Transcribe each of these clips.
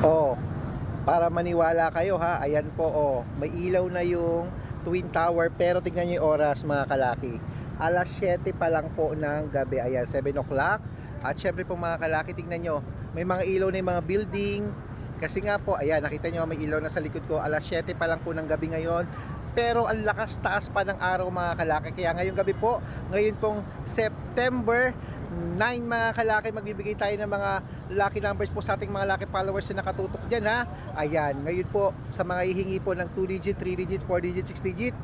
Oh, para maniwala kayo ha, ayan po oh, may ilaw na yung Twin Tower pero tignan niyo yung oras mga kalaki. Alas 7 pa lang po ng gabi, ayan 7 o'clock. At syempre po mga kalaki, tignan nyo, may mga ilaw na yung mga building. Kasi nga po, ayan, nakita nyo may ilaw na sa likod ko. Alas 7 pa lang po ng gabi ngayon. Pero ang lakas taas pa ng araw mga kalaki. Kaya ngayong gabi po, ngayon pong September 9 mga kalaki, magbibigay tayo ng mga lucky numbers po sa ating mga lucky followers na nakatutok dyan ha. Ayan, ngayon po sa mga hihingi po ng 2 digit, 3 digit, 4 digit, 6 digit,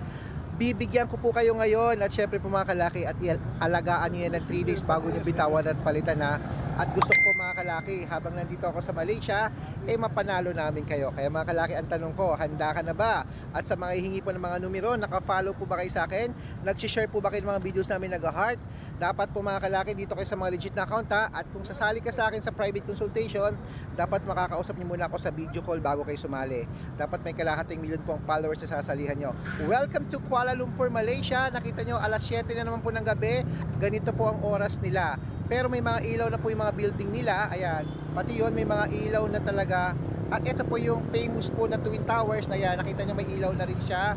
bibigyan ko po kayo ngayon at syempre po mga kalaki at alagaan nyo yan ng 3 days bago nyo bitawan at palitan ha. At gusto ko mga kalaki, habang nandito ako sa Malaysia, eh mapanalo namin kayo. Kaya mga kalaki, ang tanong ko, handa ka na ba? At sa mga hihingi po ng mga numero, naka-follow po ba kayo sa akin? Nag-share po ba kayo ng mga videos namin nag-heart? Dapat po mga kalaki, dito kayo sa mga legit na account ha. At kung sasali ka sa akin sa private consultation, dapat makakausap niyo muna ako sa video call bago kayo sumali. Dapat may kalahating milyon po ang followers na sasalihan nyo. Welcome to Kuala Lumpur, Malaysia. Nakita nyo, alas 7 na naman po ng gabi. Ganito po ang oras nila. Pero may mga ilaw na po yung mga building nila. Ayan. Pati yon may mga ilaw na talaga. At ito po yung famous po na Twin Towers na yan. Nakita nyo may ilaw na rin siya.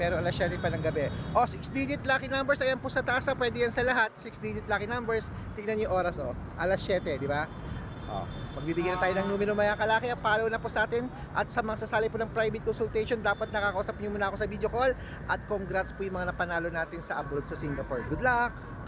Pero alas 7 pa ng gabi. O, 6 digit lucky numbers. Ayan po sa taas. ha. Pwede yan sa lahat. 6 digit lucky numbers. Tignan nyo yung oras. O. Alas 7, di ba? Oh, magbibigyan na tayo ng numero mga kalaki. Follow na po sa atin. At sa mga sasali po ng private consultation, dapat nakakausap niyo muna ako sa video call. At congrats po yung mga napanalo natin sa abroad sa Singapore. Good luck!